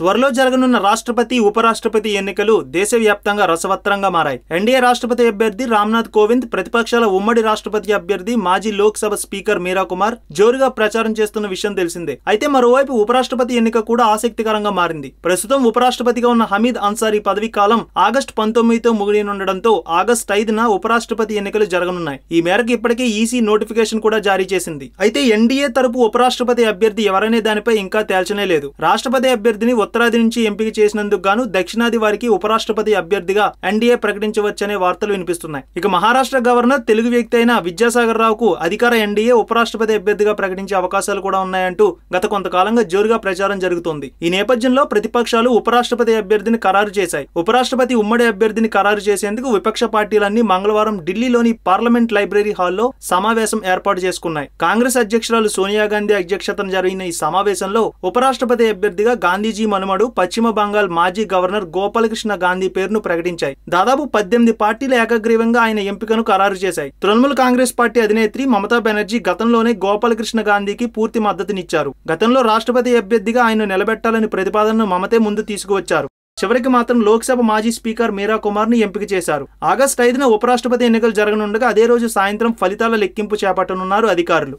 త్వరలో జరగనున్న రాష్ట్రపతి ఉపరాష్ట్రపతి ఎన్నికలు దేశవ్యాప్తంగా రసవత్రంగా మారాయి. ఎన్డీఏ రాష్ట్రపతి అభ్యర్థి రామ్నాథ్ కోవింద్ ప్రతిపక్షాల ఉమ్మడి రాష్ట్రపతి అభ్యర్థి మాజీ లోక్సభ స్పీకర్ మీరా కుమార్ జోరుగా ప్రచారం చేస్తున్న విషయం తెలిసిందే. అయితే మరోవైపు ఉపరాష్ట్రపతి ఎన్నిక కూడా ఆసక్తికరంగా మారింది. ప్రస్తుతం ఉపరాష్ట్రపతిగా ఉన్న హమీద్ అన్సారీ పదవీ కాలం ఆగస్టు పంతొమ్మిదితో ముగియనుండడంతో ఆగస్టు ఐదున ఉపరాష్ట్రపతి ఎన్నికలు జరగనున్నాయి. ఈ మేరకు ఇప్పటికే ఈసీ నోటిఫికేషన్ కూడా జారీ చేసింది. అయితే ఎన్డీఏ తరపు ఉపరాష్ట్రపతి అభ్యర్థి ఎవరనే దానిపై ఇంకా తేల్చనే లేదు. రాష్ట్రపతి అభ్యర్థిని ఉత్తరాది నుంచి ఎంపిక చేసినందుకు గాను దక్షిణాది వారికి ఉపరాష్ట్రపతి అభ్యర్థిగా ఎన్డీఏ ప్రకటించవచ్చనే వార్తలు వినిపిస్తున్నాయి. ఇక మహారాష్ట్ర గవర్నర్ తెలుగు వ్యక్తి అయిన విద్యాసాగర్ రావుకు అధికార ఎన్డీఏ ఉపరాష్ట్రపతి అభ్యర్థిగా ప్రకటించే అవకాశాలు కూడా ఉన్నాయంటూ గత కొంతకాలంగా జోరుగా ప్రచారం జరుగుతోంది. ఈ నేపథ్యంలో ప్రతిపక్షాలు ఉపరాష్ట్రపతి అభ్యర్థిని ఖరారు చేశాయి. ఉపరాష్ట్రపతి ఉమ్మడి అభ్యర్థిని ఖరారు చేసేందుకు విపక్ష పార్టీలన్నీ మంగళవారం ఢిల్లీలోని పార్లమెంట్ లైబ్రరీ హాల్లో సమావేశం ఏర్పాటు చేసుకున్నాయి. కాంగ్రెస్ అధ్యక్షురాలు సోనియా గాంధీ అధ్యక్షతన జరిగిన ఈ సమావేశంలో ఉపరాష్ట్రపతి అభ్యర్థిగా గాంధీజీ మనుమడు పశ్చిమ బంగాల్ మాజీ గవర్నర్ గోపాలకృష్ణ గాంధీ పేరును ప్రకటించాయి. దాదాపు పద్దెనిమిది పార్టీలు ఏకగ్రీవంగా ఆయన ఎంపికను ఖరారు చేశాయి. తృణమూల్ కాంగ్రెస్ పార్టీ అధినేత్రి మమతా బెనర్జీ గతంలోనే గోపాలకృష్ణ గాంధీకి పూర్తి మద్దతునిచ్చారు. గతంలో రాష్ట్రపతి అభ్యర్థిగా ఆయన నిలబెట్టాలని ప్రతిపాదనను మమతే ముందు తీసుకువచ్చారు. చివరికి మాత్రం లోక్సభ మాజీ స్పీకర్ మీరా కుమార్ని ఎంపిక చేశారు. ఆగస్టు ఐదున ఉపరాష్ట్రపతి ఎన్నికలు జరగనుండగా అదే రోజు సాయంత్రం ఫలితాల లెక్కింపు చేపట్టనున్నారు అధికారులు.